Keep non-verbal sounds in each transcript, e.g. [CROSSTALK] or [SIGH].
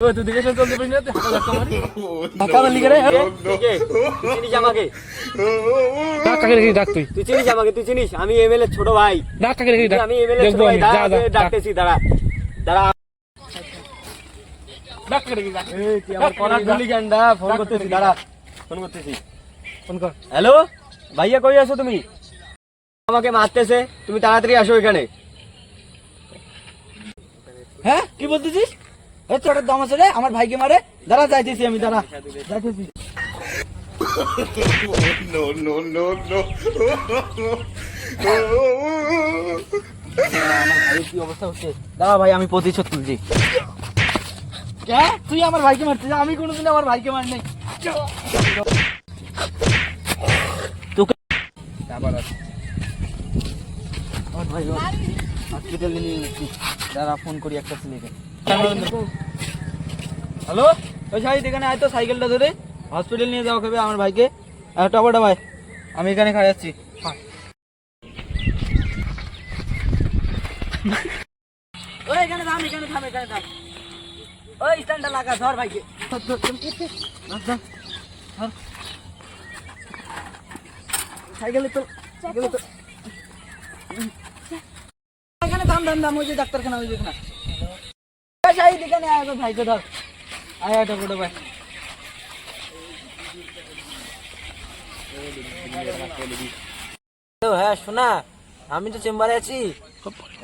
ওই তুই দেখে চলতে পারিস না তুই হাঁটা ধাক্কা মারি ধাক্কা মারলি কেন হ্যাঁ? কে? তুই চিনিস আমাকে ডাক কাকে রেখে ডাক তুই তুই চিনিস আমাকে তুই চিনিস আমি এমএলএ ছোট ভাই ডাক কাকে রেখে ডাক আমি এমএলএ ছোট দেখব ভাই আমি দাঁড়া যা যা তোকে ডাক ডাকতেছি দাঁড়া দাঁড়া ডাক কাকে রেখে ডাক এই, তুই আমার কলার ধরলি কেন দা ফোন করতেছি দাঁড়া ফোন করতেছি ফোন কর হ্যালো ভাইয়া কই আছো তুমি আমাকে মারতেছে তুমি তাড়াতাড়ি আসো এখানে হ্যাঁ কি বলতেছিস ছোট দম আছে রে আমার ভাইকে মারে। দাঁড়া যাইতেছি আমি দাঁড়া। যাইতেছি। No, no, no, no. আমার ভাইয়ের কি অবস্থা হচ্ছে? দাঁড়া ভাই আমি প্রতিশোধ তুলছি। কে তুই আমার ভাইকে মারছিস আমি কোনোদিন আমার ভাইকে মার নাই। তোকে আবার আমার ভাই হসপিটালে নিয়ে দাঁড়া ফোন করি একটা ছেলেকে। হ্যালো? ওই সাইড এখানে আয় তো সাইকেলটা ধরে। হসপিটাল নিয়ে যাওয়া হবে আমার ভাইকে। টপাটা ভাই আমি এখানে খাই যাচ্ছি এখানে এখানে ওই লাগা, ধর ভাইকে। সাইকেলে সাইকেলে তো এখানে ডাক্তারখানা, ওই যে ভাইকে ধর। ভাই হ্যাঁ শোনা আমি তো চেম্বারে আছি।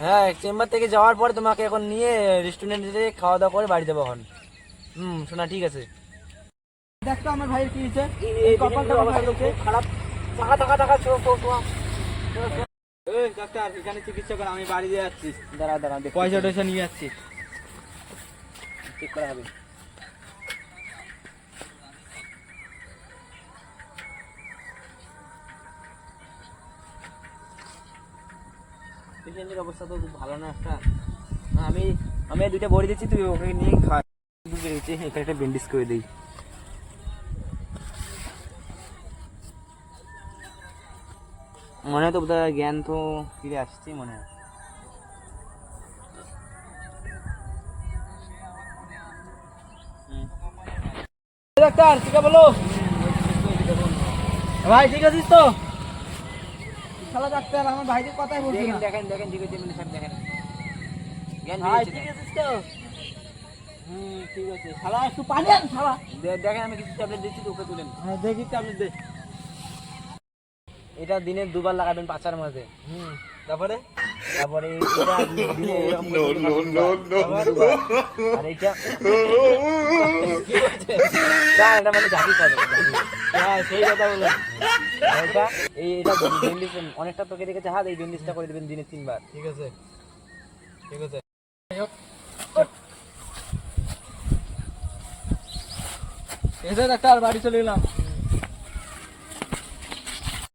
হ্যাঁ চেম্বার থেকে যাওয়ার পর তোমাকে এখন নিয়ে রেস্টুরেন্টে খাওয়া দাওয়া করে বাড়ি যাব এখন। হুম শোনা ঠিক আছে। দেখতো আমার ভাইয়ের কি হয়েছে। এই কপালটা খারাপ। টাকা টাকা টাকা চো চো চো এই ডাক্তার এখানে চিকিৎসা কর আমি বাড়ি দিয়ে যাচ্ছি। দাঁড়া দাঁড়া পয়সা টয়সা নিয়ে যাচ্ছি। ঠিক করা হবে। পেশেন্টের অবস্থা তো খুব ভালো না, একটা আমি আমি দুইটা বড়ি দিচ্ছি, তুই ওকে নিয়ে খা। বুঝে গেছি এখানে একটা ব্যান্ডেজ করে দিই। মনে তো বোধহয় জ্ঞান তো ফিরে আসছে, মনে হয়। ডাক্তার ঠিক বলো ভাই, ঠিক আছিস তো? শালা ডাক্তার আমার ভাইদের কথাই বলছি না। দেখেন দেখেন ঠিক আছে মানে দেখেন। জ্ঞান ঠিক আছিস তো? হুম ঠিক আছে। শালা একটু পানি আন শালা। দেখেন আমি কিছু ট্যাবলেট দিচ্ছি তো ওকে তুলেন হ্যাঁ দেখি ট্যাবলেট দে। এটা দিনে দুবার লাগাবেন পাঁচার মাঝে হুম। তারপরে? তারপরে [LAUGHS] এটা দিনে এরকম। আর না এটা মানে ঝাঁকি। হ্যাঁ সেই কথা অনেকটা তো কেটে হাত এই বেন্ডিসটা করে দেবেন দিনে তিনবার। ঠিক আছে। ঠিক আছে। এসে ডাক্তার, বাড়ি চলে গেলাম